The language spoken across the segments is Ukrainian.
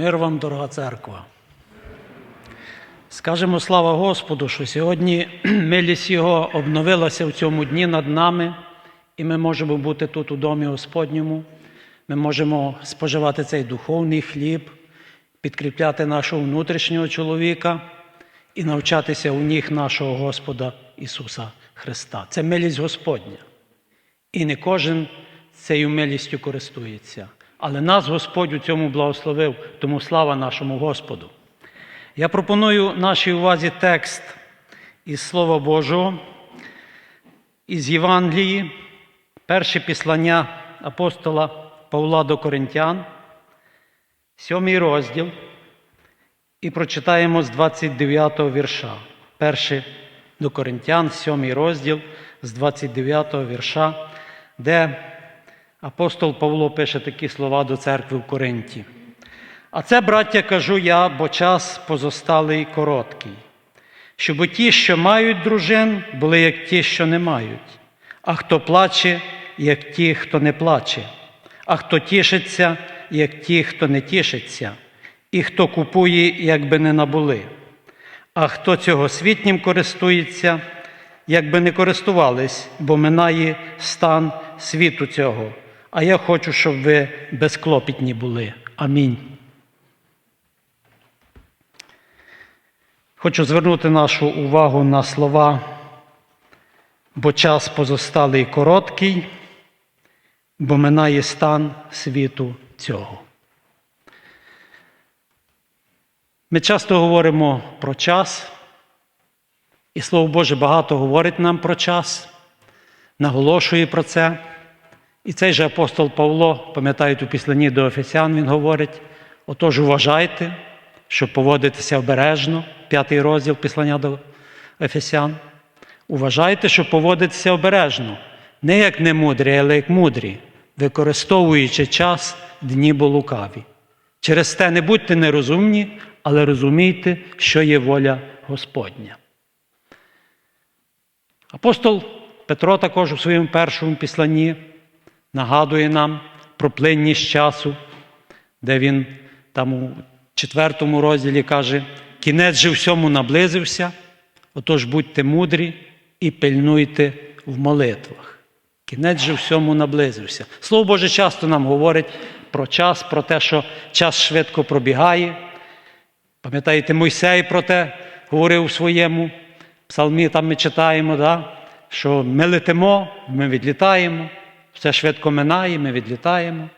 Мир вам, дорога церква. Скажемо слава Господу, що сьогодні милість Його обновилася в цьому дні над нами, і ми можемо бути тут у домі Господньому. Ми можемо споживати цей духовний хліб, підкріпляти нашого внутрішнього чоловіка і навчатися у ніг нашого Господа Ісуса Христа. Це милість Господня. І не кожен цією милістю користується. Але нас Господь у цьому благословив, тому слава нашому Господу. Я пропоную нашій увазі текст із Слова Божого, із Євангелії, перше післання апостола Павла до Коринтян, сьомий розділ, і прочитаємо з 29 го вірша. Перше до Коринтян, сьомий розділ з 29 го вірша, де апостол Павло пише такі слова до церкви в Коринті. А це, браття, кажу я, бо час позосталий короткий, щоб ті, що мають дружин, були як ті, що не мають, а хто плаче, як ті, хто не плаче, а хто тішиться, як ті, хто не тішиться, і хто купує, якби не набули. А хто цього світнім користується, якби не користувались, бо минає стан світу цього. А я хочу, щоб ви безклопітні були. Амінь. Хочу звернути нашу увагу на слова, бо час позосталий короткий, бо минає стан світу цього. Ми часто говоримо про час, і Слово Боже багато говорить нам про час, наголошує про це. І цей же апостол Павло, пам'ятаєте, у післанні до Ефесян він говорить: отож, уважайте, щоб поводитися обережно, п'ятий розділ післання до Ефесян. Уважайте, щоб поводитися обережно, не як немудрі, але як мудрі, використовуючи час дні бо лукаві. Через те не будьте нерозумні, але розумійте, що є воля Господня. Апостол Петро також у своєму першому післанні нагадує нам про плинність часу, де він там у четвертому розділі каже: кінець же всьому наблизився, отож будьте мудрі і пильнуйте в молитвах. Кінець же всьому наблизився. Слово Боже часто нам говорить про час, про те, що час швидко пробігає. Пам'ятаєте, Мойсей про те говорив у своєму псалмі, там ми читаємо, да? що ми летимо, ми відлітаємо, все швидко минає, ми відлітаємо.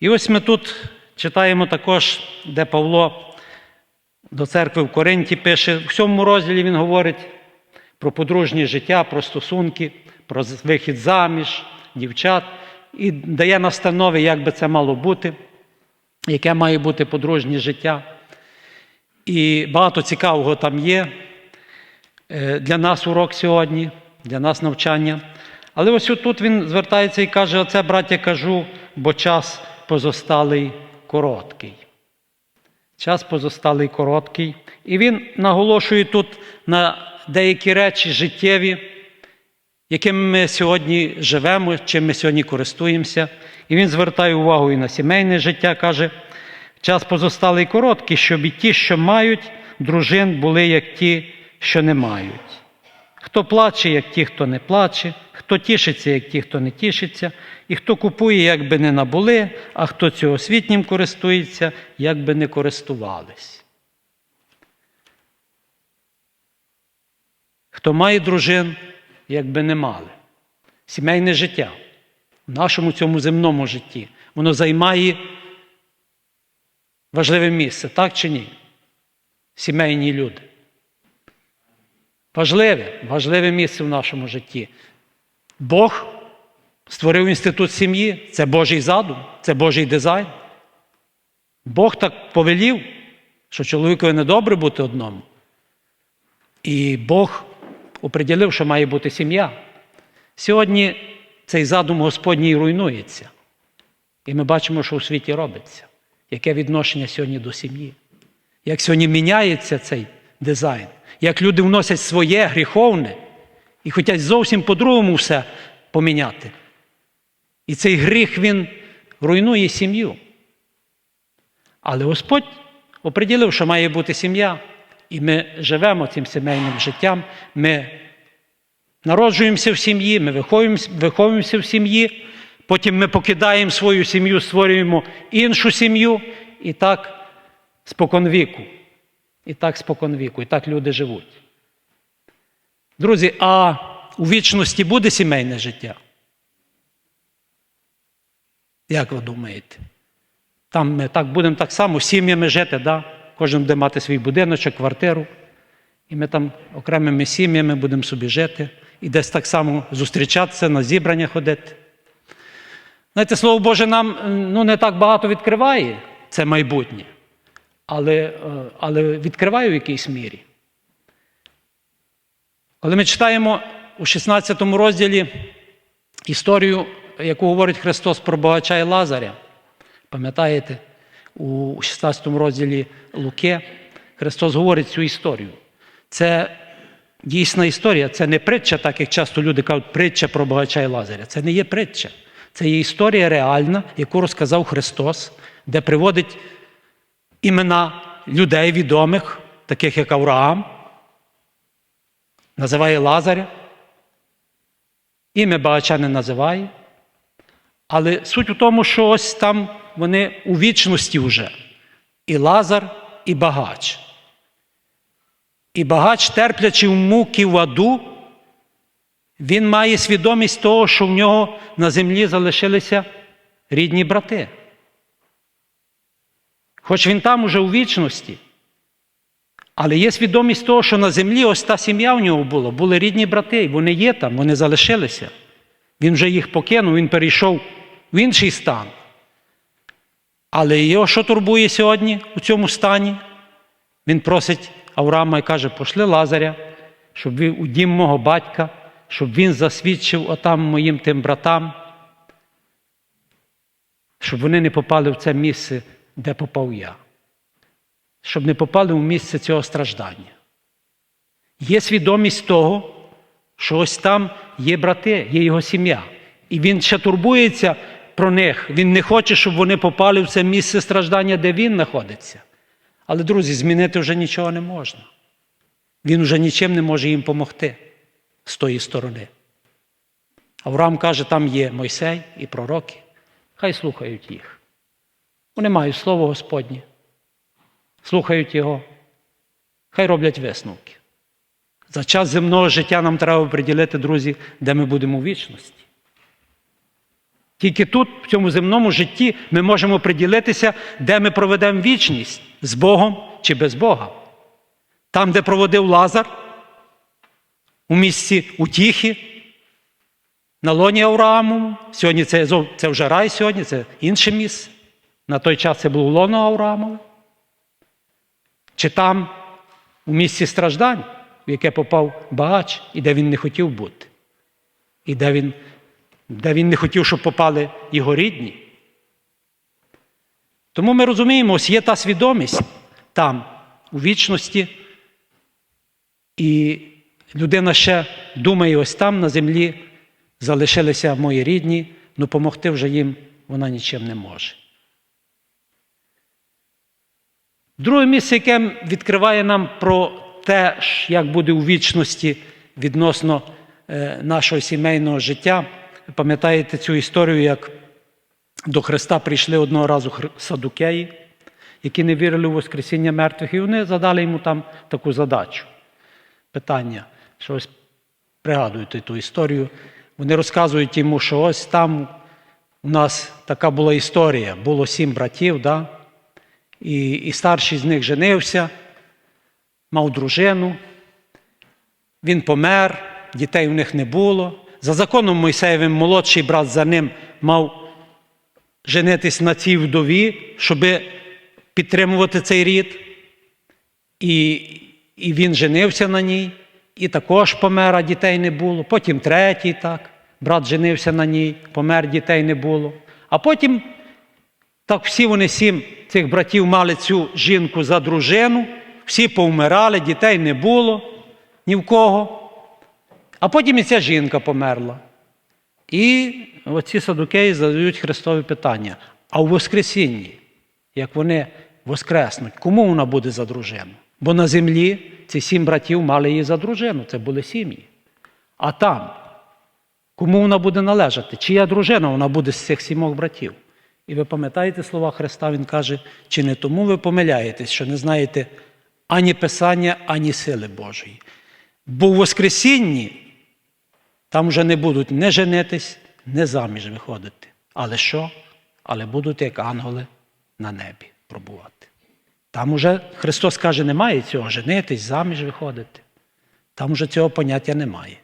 І ось ми тут читаємо також, де Павло до церкви в Коринті пише, в сьомому розділі він говорить про подружнє життя, про стосунки, про вихід заміж, дівчат, і дає настанови, як би це мало бути, яке має бути подружнє життя. І багато цікавого там є. Е, Для нас урок сьогодні, для нас навчання. Але ось тут він звертається і каже: Оце, браття, кажу, бо час позосталий короткий. Час позосталий короткий. І він наголошує тут на деякі речі життєві, якими ми сьогодні живемо, чим ми сьогодні користуємося. І він звертає увагу і на сімейне життя, каже, час позосталий короткий, щоб і ті, що мають, дружин були, як ті, що не мають. Хто плаче, як ті, хто не плаче, хто тішиться, як ті, хто не тішиться, і хто купує, як би не набули, а хто цього світнім користується, як би не користувались. Хто має дружин, як би не мали. Сімейне життя в нашому цьому земному житті, воно займає важливе місце, так чи ні? Сімейні люди. Важливе, важливе місце в нашому житті. Бог створив інститут сім'ї, це Божий задум, це Божий дизайн. Бог так повелів, що чоловікові не добре бути одному. І Бог оприділив, що має бути сім'я. Сьогодні цей задум Господній руйнується. І ми бачимо, що у світі робиться. Яке відношення сьогодні до сім'ї? Як сьогодні міняється цей дизайн, як люди вносять своє гріховне і хочуть зовсім по-другому все поміняти. І цей гріх він руйнує сім'ю. Але Господь оприділив, що має бути сім'я. І ми живемо цим сімейним життям. Ми народжуємося в сім'ї, ми виховуємося, виховуємося в сім'ї, потім ми покидаємо свою сім'ю, створюємо іншу сім'ю, і так споконвіку. І так споконвіку, і так люди живуть. Друзі, а у вічності буде сімейне життя? Як ви думаєте? Там ми так будемо так само сім'ями жити, да? кожен буде мати свій будиночок, квартиру. І ми там окремими сім'ями будемо собі жити і десь так само зустрічатися, на зібрання ходити. Знаєте, Слово Боже нам ну, не так багато відкриває це майбутнє, але, е, але відкриває в якійсь мірі. Коли ми читаємо у 16 розділі історію, яку говорить Христос про Богача і Лазаря, пам'ятаєте, у 16 розділі Луки Христос говорить цю історію. Це дійсна історія, це не притча, так як часто люди кажуть, притча про Богача і Лазаря. Це не є притча. Це є історія реальна, яку розказав Христос, де приводить імена людей відомих, таких як Авраам, називає Лазаря. Ім'я багача не називає. Але суть у тому, що ось там вони у вічності вже. І Лазар, і багач. І багач, терплячи в муки в аду, він має свідомість того, що в нього на землі залишилися рідні брати. Хоч він там уже у вічності, але є свідомість того, що на землі ось та сім'я в нього була, були рідні брати, вони є там, вони залишилися. Він вже їх покинув, він перейшов в інший стан. Але його що турбує сьогодні у цьому стані? Він просить Авраама і каже: пошли Лазаря, щоб він у дім мого батька, щоб він засвідчив отам моїм тим братам, щоб вони не попали в це місце, де попав я, щоб не попали в місце цього страждання. Є свідомість того, що ось там є брати, є його сім'я. І він ще турбується про них. Він не хоче, щоб вони попали в це місце страждання, де він знаходиться. Але, друзі, змінити вже нічого не можна. Він вже нічим не може їм допомогти з тої сторони. Авраам каже, там є Мойсей і пророки. Хай слухають їх. Вони мають слово Господнє, слухають його, хай роблять висновки. За час земного життя нам треба приділити, друзі, де ми будемо у вічності. Тільки тут, в цьому земному житті, ми можемо приділитися, де ми проведемо вічність з Богом чи без Бога. Там, де проводив Лазар, у місці утіхи, на лоні Аврааму. Сьогодні це, це вже рай сьогодні, це інше місце. На той час це було лоно Авраамове. Чи там у місці страждань, в яке попав багач, і де він не хотів бути, і де він, де він не хотів, щоб попали його рідні. Тому ми розуміємо, ось є та свідомість там, у вічності, і людина ще думає, ось там на землі залишилися мої рідні, але помогти вже їм вона нічим не може. Друге місце, яке відкриває нам про те, як буде у вічності відносно е, нашого сімейного життя. Пам'ятаєте цю історію, як до Христа прийшли одного разу садукеї, які не вірили у Воскресіння мертвих, і вони задали йому там таку задачу. Питання, що ось пригадуєте ту історію. Вони розказують йому, що ось там у нас така була історія. Було сім братів, да? І, і старший з них женився, мав дружину, він помер, дітей у них не було. За законом Мойсеєвим молодший брат за ним мав женитись на цій вдові, щоб підтримувати цей рід. І, і він женився на ній, і також помер, а дітей не було. Потім третій так, брат женився на ній, помер, дітей не було. А потім так всі вони сім цих братів мали цю жінку за дружину, всі повмирали, дітей не було ні в кого. А потім і ця жінка померла. І оці садукеї задають Христові питання. А у Воскресінні, як вони воскреснуть, кому вона буде за дружину? Бо на землі ці сім братів мали її за дружину, це були сім'ї. А там, кому вона буде належати? Чия дружина вона буде з цих сімох братів? І ви пам'ятаєте слова Христа, Він каже, чи не тому ви помиляєтесь, що не знаєте ані Писання, ані сили Божої. Бо в Воскресінні там вже не будуть не женитись, не заміж виходити. Але що? Але будуть як ангели на небі пробувати. Там уже Христос каже, немає цього женитись, заміж виходити. Там уже цього поняття немає.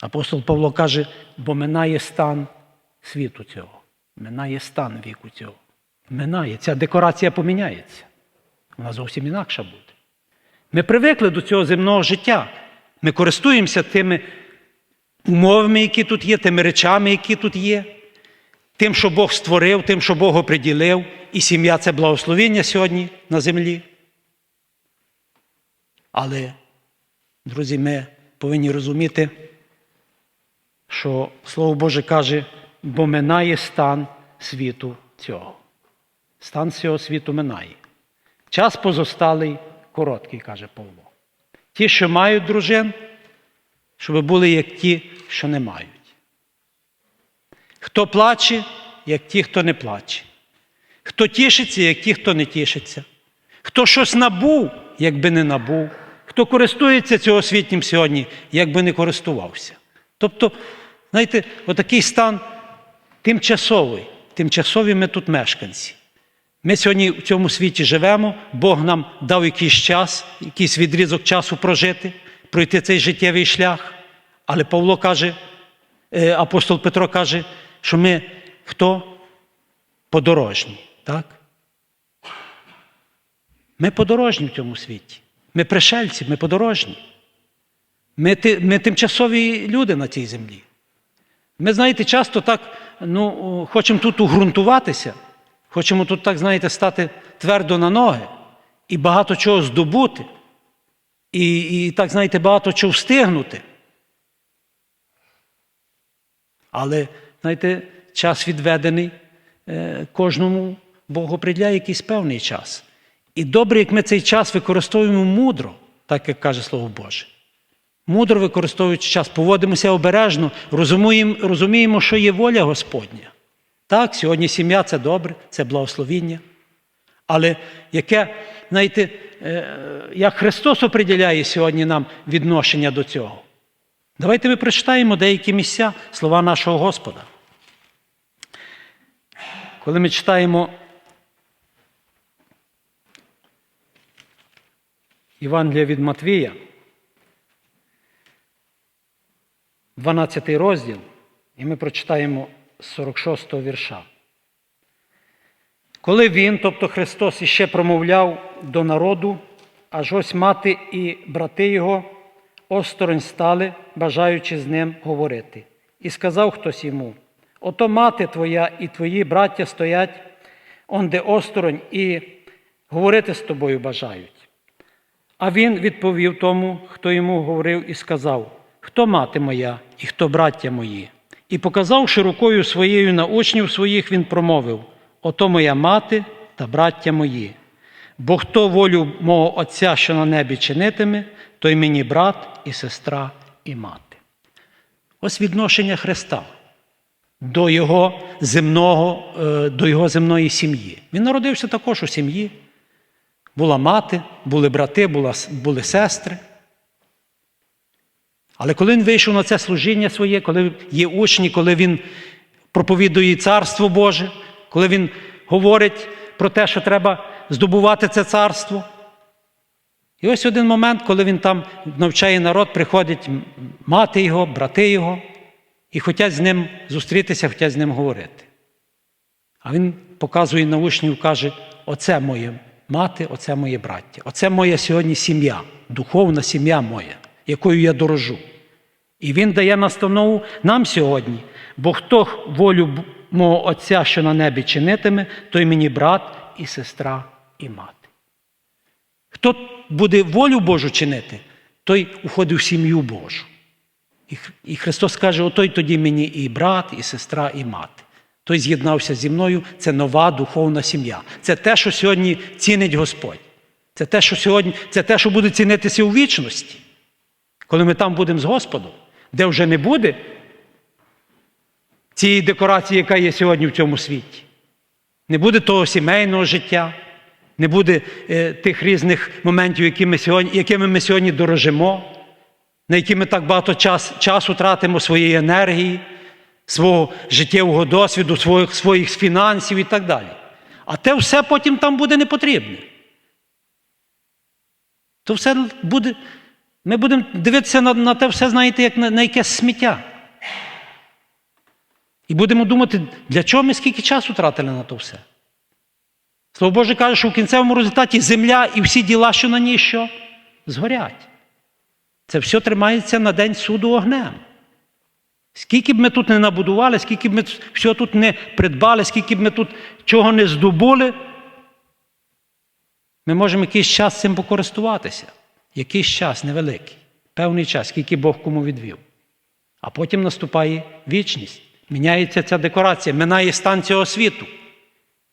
Апостол Павло каже, бо минає стан світу цього, минає стан віку цього. Минає. Ця декорація поміняється. Вона зовсім інакша буде. Ми привикли до цього земного життя. Ми користуємося тими умовами, які тут є, тими речами, які тут є, тим, що Бог створив, тим, що Бог оприділив, і сім'я це благословення сьогодні на землі. Але, друзі, ми повинні розуміти, що Слово Боже каже, бо минає стан світу цього. Стан цього світу минає. Час позосталий короткий, каже Павло. Ті, що мають дружин, щоб були як ті, що не мають. Хто плаче, як ті, хто не плаче. Хто тішиться, як ті, хто не тішиться. Хто щось набув, як би не набув. Хто користується цього світнім сьогодні, як би не користувався. Тобто, знаєте, отакий стан тимчасовий. Тимчасові ми тут мешканці. Ми сьогодні в цьому світі живемо, Бог нам дав якийсь час, якийсь відрізок часу прожити, пройти цей життєвий шлях. Але Павло каже, е, апостол Петро каже, що ми хто? Подорожні. Так? Ми подорожні в цьому світі. Ми пришельці, ми подорожні. Ми, ми тимчасові люди на цій землі. Ми, знаєте, часто так ну, хочемо тут угрунтуватися, хочемо тут, так, знаєте, стати твердо на ноги і багато чого здобути, і, і так, знаєте, багато чого встигнути. Але, знаєте, час відведений е, кожному Бог определяє якийсь певний час. І добре, як ми цей час використовуємо мудро, так як каже Слово Боже. Мудро використовуючи час, поводимося обережно, розуміємо, розуміємо, що є воля Господня. Так, сьогодні сім'я це добре, це благословіння. Але яке, знаєте, е, як Христос определяє сьогодні нам відношення до цього? Давайте ми прочитаємо деякі місця слова нашого Господа. Коли ми читаємо Євангелія від Матвія, 12 розділ, і ми прочитаємо з 46-го вірша. Коли він, тобто Христос, іще промовляв до народу, аж ось мати і брати його осторонь стали, бажаючи з ним говорити. І сказав хтось йому: Ото мати твоя і твої браття стоять, онде осторонь, і говорити з тобою бажають. А він відповів тому, хто йому говорив, і сказав: Хто мати моя і хто браття мої? І показавши рукою своєю на учнів своїх, він промовив: Ото моя мати та браття мої. Бо хто волю мого Отця, що на небі чинитиме, той мені брат і сестра і мати. Ось відношення Христа до його земного, е, до його земної сім'ї. Він народився також у сім'ї. Була мати, були брати, були сестри. Але коли він вийшов на це служіння своє, коли є учні, коли він проповідує Царство Боже, коли він говорить про те, що треба здобувати це царство. І ось один момент, коли він там навчає народ, приходять мати його, брати його, і хочуть з ним зустрітися, хочуть з ним говорити. А він показує на учнів, каже: оце моє мати, оце моє браття, оце моя сьогодні сім'я, духовна сім'я моя, якою я дорожу. І він дає настанову нам сьогодні, бо хто волю мого Отця, що на небі чинитиме, той мені брат і сестра і мати. Хто буде волю Божу чинити, той уходить в сім'ю Божу. І Христос каже: отой тоді мені і брат, і сестра, і мати. той з'єднався зі мною, це нова духовна сім'я. Це те, що сьогодні цінить Господь. Це те, що сьогодні, це те, що буде цінитися у вічності. Коли ми там будемо з Господом, де вже не буде цієї декорації, яка є сьогодні в цьому світі. Не буде того сімейного життя, не буде е, тих різних моментів, які ми сьогодні, якими ми сьогодні дорожимо, на які ми так багато час, часу тратимо своєї енергії, свого життєвого досвіду, своїх, своїх фінансів і так далі. А те все потім там буде не потрібне. То все буде. Ми будемо дивитися на, на те все, знаєте, як на, на якесь сміття. І будемо думати, для чого ми скільки часу тратили на то все. Слово Боже каже, що в кінцевому результаті земля і всі діла, що на ній що, згорять. Це все тримається на день суду огнем. Скільки б ми тут не набудували, скільки б ми все тут не придбали, скільки б ми тут чого не здобули, ми можемо якийсь час цим покористуватися. Якийсь час невеликий, певний час, скільки Бог кому відвів. А потім наступає вічність. Міняється ця декорація, минає стан цього світу.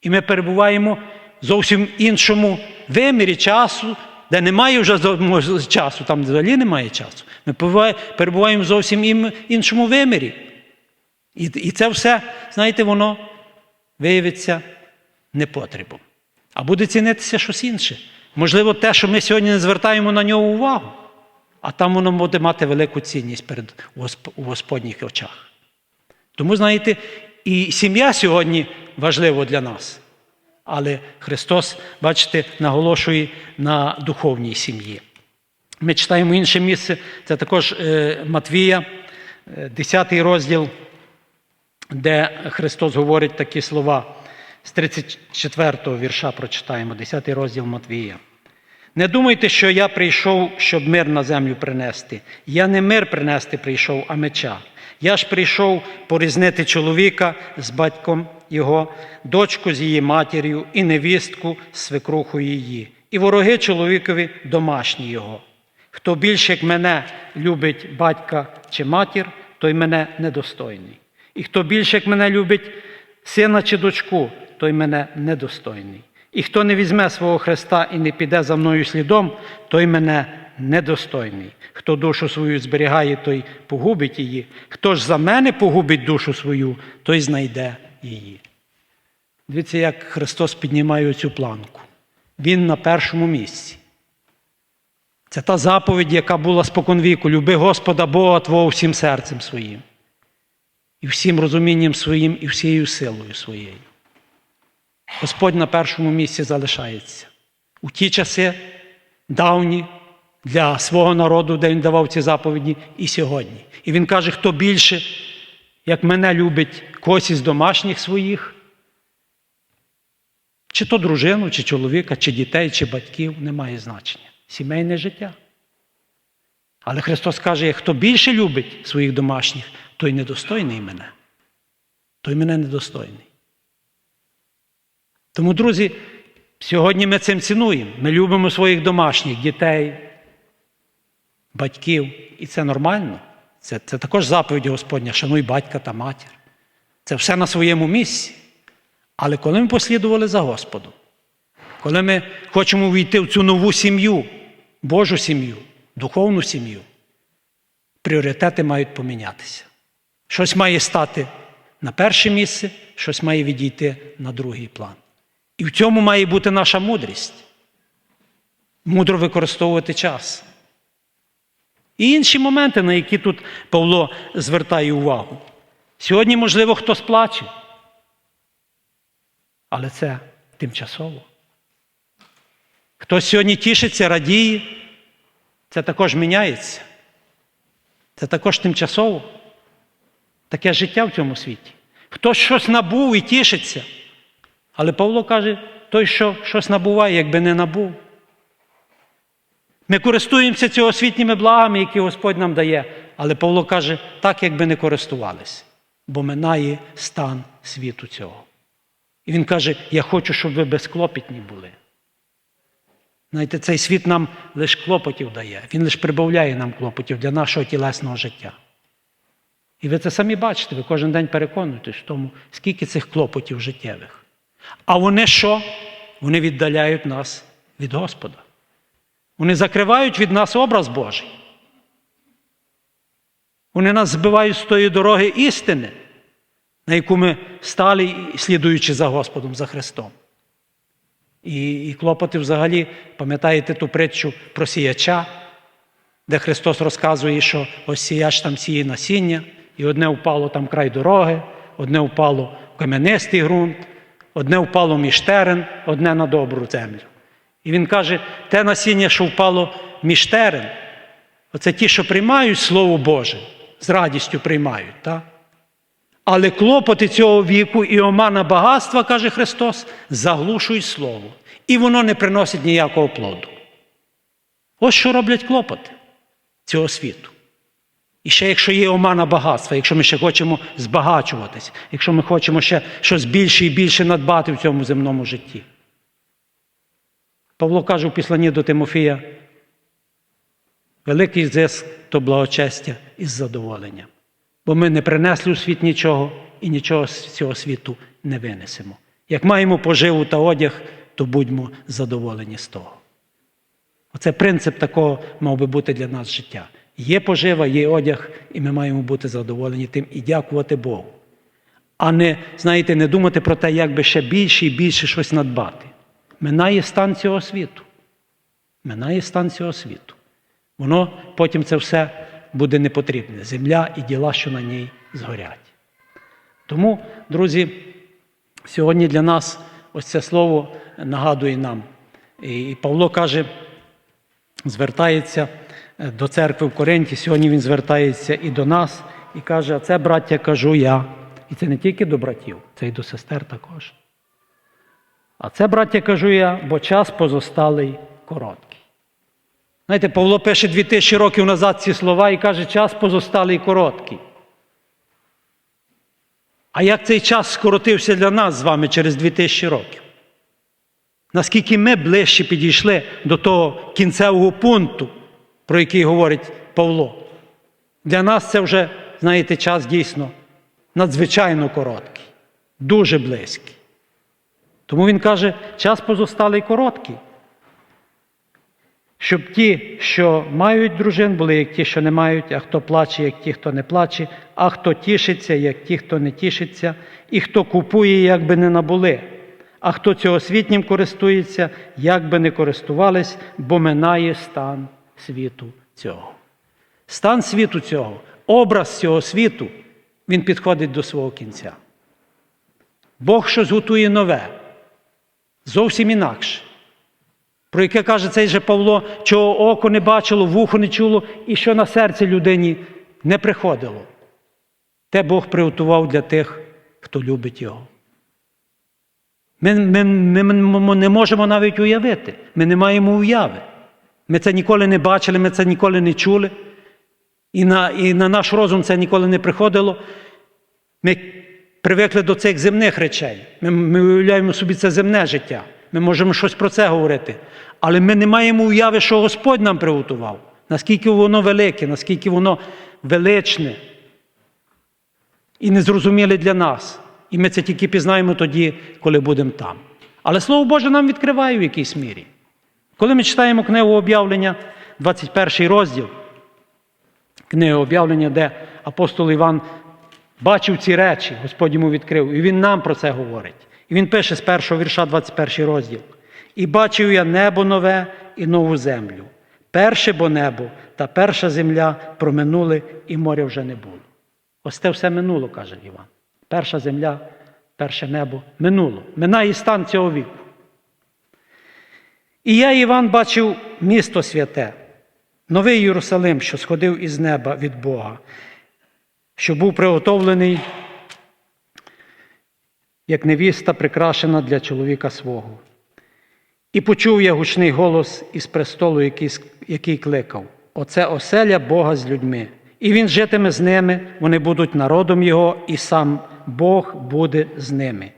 І ми перебуваємо в зовсім іншому вимірі часу, де немає вже часу, там взагалі немає часу. Ми перебуваємо в зовсім іншому вимірі. І, і це все, знаєте, воно виявиться непотребом. А буде цінитися щось інше. Можливо, те, що ми сьогодні не звертаємо на нього увагу, а там воно буде мати велику цінність перед у Господніх очах. Тому, знаєте, і сім'я сьогодні важлива для нас. Але Христос, бачите, наголошує на духовній сім'ї. Ми читаємо інше місце, це також е, Матвія, е, 10 розділ, де Христос говорить такі слова. З 34-го вірша прочитаємо, 10 розділ Матвія. Не думайте, що я прийшов, щоб мир на землю принести. Я не мир принести прийшов, а меча. Я ж прийшов порізнити чоловіка з батьком його, дочку з її матір'ю і невістку з свекрухою її, і вороги чоловікові домашні його. Хто більше як мене любить батька чи матір, той мене недостойний. І хто більше як мене любить сина чи дочку, той мене недостойний. І хто не візьме свого Христа і не піде за мною слідом, той мене недостойний. Хто душу свою зберігає, той погубить її. Хто ж за мене погубить душу свою, той знайде її. Дивіться, як Христос піднімає цю планку. Він на першому місці. Це та заповідь, яка була споконвіку. Люби Господа Бога Твого всім серцем своїм, і всім розумінням своїм, і всією силою своєю. Господь на першому місці залишається. У ті часи давні для свого народу, де він давав ці заповіді, і сьогодні. І він каже, хто більше, як мене любить когось із домашніх своїх, чи то дружину, чи чоловіка, чи дітей, чи батьків, не має значення. Сімейне життя. Але Христос каже, хто більше любить своїх домашніх, той недостойний мене. Той мене недостойний. Тому, друзі, сьогодні ми цим цінуємо. Ми любимо своїх домашніх дітей, батьків. І це нормально. Це, це також заповідь Господня, шануй батька та матір. Це все на своєму місці. Але коли ми послідували за Господом, коли ми хочемо війти в цю нову сім'ю, Божу сім'ю, духовну сім'ю, пріоритети мають помінятися. Щось має стати на перше місце, щось має відійти на другий план. І в цьому має бути наша мудрість. Мудро використовувати час. І інші моменти, на які тут Павло звертає увагу. Сьогодні, можливо, хтось плаче, але це тимчасово. Хтось сьогодні тішиться, радіє, це також міняється. Це також тимчасово. Таке життя в цьому світі. Хтось щось набув і тішиться. Але Павло каже, той, що щось набуває, якби не набув. Ми користуємося цього освітніми благами, які Господь нам дає. Але Павло каже, так, якби не користувалися, бо минає стан світу цього. І він каже: Я хочу, щоб ви безклопітні були. Знаєте, цей світ нам лише клопотів дає, він лише прибавляє нам клопотів для нашого тілесного життя. І ви це самі бачите, ви кожен день переконуєтесь в тому, скільки цих клопотів життєвих. А вони що? Вони віддаляють нас від Господа. Вони закривають від нас образ Божий. Вони нас збивають з тої дороги істини, на яку ми стали, слідуючи за Господом, за Христом. І, і клопоти взагалі, пам'ятаєте ту притчу про сіяча, де Христос розказує, що ось сіяч там сіє насіння, і одне впало там край дороги, одне впало в кам'янистий ґрунт, одне впало між терен, одне на добру землю. І він каже, те насіння, що впало між терен, оце ті, що приймають Слово Боже, з радістю приймають. Так? Але клопоти цього віку і омана багатства, каже Христос, заглушують Слово. І воно не приносить ніякого плоду. Ось що роблять клопоти цього світу. І ще якщо є омана багатства, якщо ми ще хочемо збагачуватись, якщо ми хочемо ще щось більше і більше надбати в цьому земному житті. Павло каже у післанні до Тимофія, великий зиск то благочестя із задоволенням. Бо ми не принесли у світ нічого і нічого з цього світу не винесемо. Як маємо поживу та одяг, то будьмо задоволені з того. Оце принцип такого мав би бути для нас життя. Є пожива, є одяг, і ми маємо бути задоволені тим і дякувати Богу. А не, знаєте, не думати про те, як би ще більше і більше щось надбати. Минає стан цього світу. Минає стан цього світу. Воно потім це все буде непотрібне. Земля і діла, що на ній згорять. Тому, друзі, сьогодні для нас ось це слово нагадує нам. І Павло каже, звертається до церкви в Коринті, сьогодні він звертається і до нас, і каже: а це, браття, кажу я. І це не тільки до братів, це й до сестер також. А це, браття, кажу я, бо час позосталий короткий. Знаєте, Павло пише 2000 років назад ці слова і каже, час позосталий короткий. А як цей час скоротився для нас з вами через 2000 років? Наскільки ми ближче підійшли до того кінцевого пункту, про який говорить Павло? Для нас це вже, знаєте, час дійсно надзвичайно короткий, дуже близький. Тому він каже, час позосталий короткий. Щоб ті, що мають дружин, були як ті, що не мають, а хто плаче, як ті, хто не плаче, а хто тішиться, як ті, хто не тішиться, і хто купує, як би не набули, а хто цьогосвітнім користується, як би не користувались, бо минає стан світу цього. Стан світу цього, образ цього світу, він підходить до свого кінця. Бог щось готує нове, зовсім інакше про яке каже цей же Павло, чого око не бачило, вухо не чуло, і що на серце людині не приходило. Те Бог приготував для тих, хто любить Його. Ми, ми, ми, ми не можемо навіть уявити, ми не маємо уяви. Ми це ніколи не бачили, ми це ніколи не чули. І на, і на наш розум це ніколи не приходило. Ми привикли до цих земних речей. Ми, ми уявляємо собі це земне життя. Ми можемо щось про це говорити. Але ми не маємо уяви, що Господь нам приготував. Наскільки воно велике, наскільки воно величне і незрозуміле для нас. І ми це тільки пізнаємо тоді, коли будемо там. Але Слово Боже нам відкриває в якійсь мірі. Коли ми читаємо книгу об'явлення, 21 розділ, книгу об'явлення, де апостол Іван бачив ці речі, Господь йому відкрив, і він нам про це говорить. І він пише з першого вірша, 21 розділ. І бачив я небо нове і нову землю. Перше бо небо та перша земля проминули, і моря вже не було. Ось це все минуло, каже Іван. Перша земля, перше небо минуло. Минає стан цього віку. І я, Іван, бачив місто святе, новий Єрусалим, що сходив із неба від Бога, що був приготовлений як невіста прикрашена для чоловіка свого. І почув я гучний голос із престолу, який, який кликав: Оце оселя Бога з людьми. І він житиме з ними, вони будуть народом Його, і сам Бог буде з ними.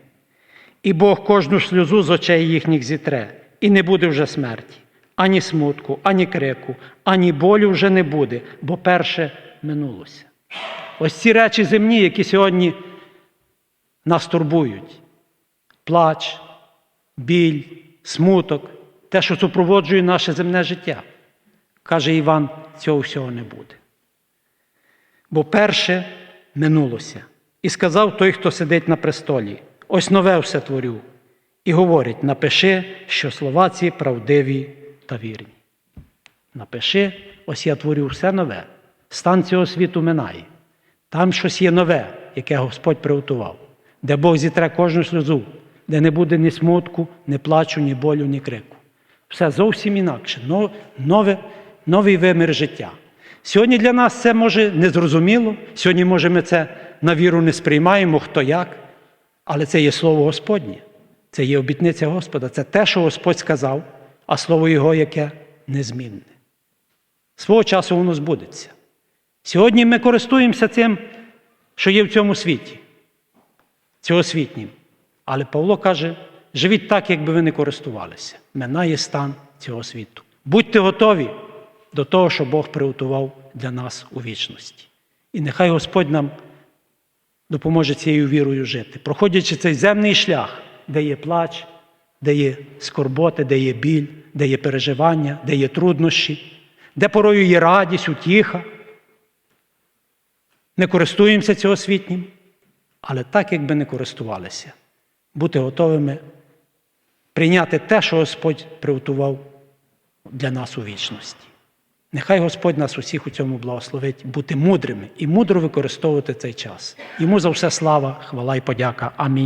І Бог кожну сльозу з очей їхніх зітре, і не буде вже смерті, ані смутку, ані крику, ані болю вже не буде, бо перше минулося. Ось ці речі земні, які сьогодні нас турбують: плач, біль, смуток, те, що супроводжує наше земне життя. Каже Іван, цього всього не буде. Бо перше минулося. І сказав той, хто сидить на престолі: ось нове все творю. І говорить: напиши, що слова ці правдиві та вірні. Напиши, ось я творю все нове. Стан цього світу минає. Там щось є нове, яке Господь приготував, де Бог зітре кожну сльозу, де не буде ні смутку, ні плачу, ні болю, ні крику. Все зовсім інакше, нове, новий вимір життя. Сьогодні для нас це може незрозуміло, сьогодні, може, ми це на віру не сприймаємо, хто як, але це є Слово Господнє, це є обітниця Господа, це те, що Господь сказав, а слово Його яке незмінне. Свого часу воно збудеться. Сьогодні ми користуємося цим, що є в цьому світі, цьогосвітнім. Але Павло каже: живіть так, якби ви не користувалися. Минає стан цього світу. Будьте готові до того, що Бог приготував для нас у вічності. І нехай Господь нам допоможе цією вірою жити, проходячи цей земний шлях, де є плач, де є скорботи, де є біль, де є переживання, де є труднощі, де порою є радість, утіха. Не користуємося цього світнім, але так, якби не користувалися, бути готовими прийняти те, що Господь приготував для нас у вічності. Нехай Господь нас усіх у цьому благословить бути мудрими і мудро використовувати цей час. Йому за все слава, хвала і подяка. Амінь.